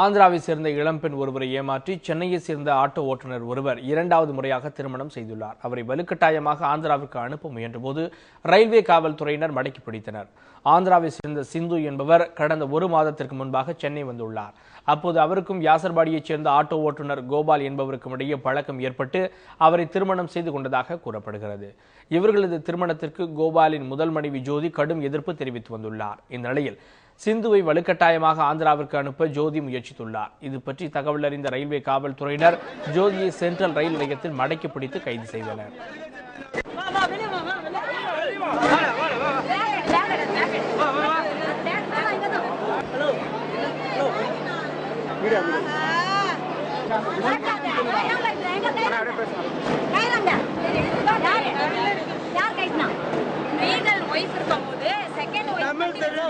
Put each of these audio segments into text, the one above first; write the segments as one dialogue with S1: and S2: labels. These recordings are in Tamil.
S1: ஆந்திராவை சேர்ந்த இளம்பெண் ஒருவரை ஏமாற்றி சென்னையை சேர்ந்த ஆட்டோ ஓட்டுநர் ஒருவர் இரண்டாவது முறையாக திருமணம் செய்துள்ளார். அவரை வலுக்கட்டாயமாக ஆந்திராவிற்கு அனுப்ப முயன்றபோது ரயில்வே காவல்துறையினர் மடக்கி பிடித்தனர். ஆந்திராவை சேர்ந்த சிந்து என்பவர் கடந்த ஒரு மாதத்திற்கு முன்பாக சென்னை வந்துள்ளார். அப்போது அவருக்கும் யாசர்பாடியைச் சேர்ந்த ஆட்டோ ஓட்டுநர் கோபால் என்பவருக்கும் இடையே பழக்கம் ஏற்பட்டு அவரை திருமணம் செய்து கொண்டதாக கூறப்படுகிறது. இவர்களது திருமணத்திற்கு கோபாலின் முதல் மனைவி ஜோதி கடும் எதிர்ப்பு தெரிவித்து வந்துள்ளார். இந்நிலையில் சிந்துவை வலுக்கட்டாயமாக ஆந்திராவிற்கு அனுப்ப ஜோதி முயற்சித்துள்ளார். இது பற்றி தகவல் அறிந்த ரயில்வே காவல்துறையினர் ஜோதியை சென்ட்ரல் ரயில் நிலையத்தில் மடக்கி பிடித்து கைது செய்தனர்.
S2: லீகல்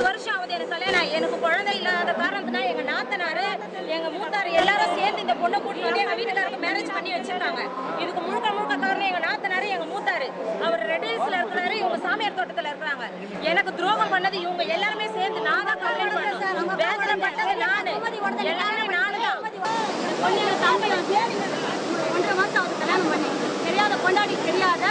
S2: ஒன்பது வருஷம் ஆகுது எனக்கு கல்யாணம் எனக்கு குழந்தை இல்லாத காரணத்தினால எங்க நாத்தனாரு எங்க மூத்தார் எல்லாரும் சேர்ந்து இந்த பொண்ணை கூட்டிட்டு வந்து எங்க வீட்டுக்காரருக்கு மேரேஜ் பண்ணி வச்சிருக்காங்க. இதுக்கு முழுக்க முழுக்க காரணம் எங்க நாத்தனாரு எங்க மூத்தாரு. அவர் ரெட் ஹில்ஸ்ல இருக்கிறாரு இவங்க சாமியார் தோட்டத்துல இருக்கிறாங்க. எனக்கு துரோகம் பண்ணது இவங்க எல்லாருமே சேர்ந்து நான் தான் பண்ணேன் வேதனை பட்டது நானு. எல்லாருமே நானு தான்
S3: ஒன்றரை மாசம் அவர் கல்யாணம் பண்ணி. தெரியாத கொண்டாடி தெரியாத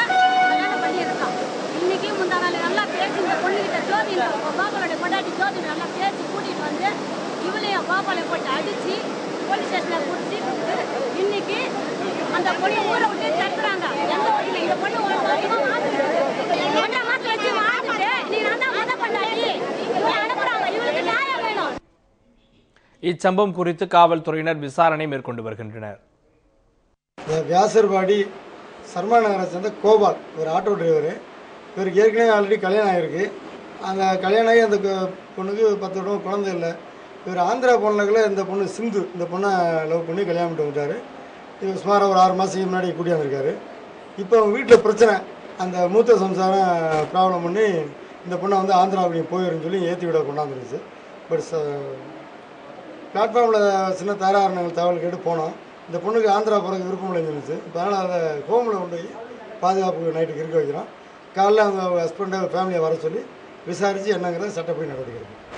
S3: கல்யாணம் பண்ணி இருக்கான் இன்னைக்கு முந்தா நாள் நல்லா பேசி இந்த பொண்ணுகிட்ட ஜோதி இந்த பாப்பாவோட கொண்டாடி ஜோதி நல்லா பேசி கூட்டிட்டு வந்து பாப்பாவை போட்டு அடிச்சு போலீஸ் ஸ்டேஷனில் கூட்டி இன்னைக்கு அந்த பொண்ணு ஊரை விட்டு தட்டுறாங்க. எந்த வழியில இந்த பொண்ணு ஒரு வருஷமா மாத்துது. ஒன்றரை மாசம் வச்சு மாத்துட்டு நீ நான் தான் முத கொண்டாடி இவங்க அனுப்புறாங்க. இவளுக்கு நியாயம் வேணும்.
S1: இச்சம்பவம் குறித்து காவல்துறையினர் விசாரணை மேற்கொண்டு வருகின்றனர்.
S4: வியாசர்பாடி சர்மா நகரை சேர்ந்த கோபால் ஒரு ஆட்டோ டிரைவர். இவருக்கு ஏற்கனவே ஆல்ரெடி கல்யாணம் ஆகிருக்கு அந்த கல்யாணம் ஆகி அந்த பொண்ணுக்கு பத்து வருடம் குழந்தை இல்லை. இவர் ஆந்திரா போனதுக்குள்ள இந்த பொண்ணு சிந்து இந்த பொண்ணை லவ் பண்ணி கல்யாணம் பண்ணிட்டு வந்துட்டார். இவர் சுமாராக ஒரு ஆறு மாதத்துக்கு முன்னாடி கூட்டியாந்துருக்காரு இப்போ அவங்க வீட்டில் பிரச்சனை. அந்த மூத்த சம்சாரம் ப்ராப்ளம் பண்ணி இந்த பொண்ணை வந்து ஆந்திராவுக்கு அப்படி போயிடும் சொல்லி ஏற்றி விட கொண்டாந்துருச்சு. பட் பிளாட்ஃபார்மில் சின்ன தகராறுகள் தகவல் கேட்டு போனோம். இந்த பொண்ணுக்கு ஆந்திரா போகிறதுக்கு விருப்பம் இல்லைன்னு இருந்துச்சு இப்போ அதனால் அதை ஹோமில் கொண்டு போய் பாதுகாப்பு நைட்டுக்கு இருக்க வைக்கிறோம். காலைல அவங்க ஹஸ்பண்டை ஃபேமிலியை வர சொல்லி விசாரித்து என்னங்கிறத சட்டப்படி நடவடிக்கை எடுக்கணும்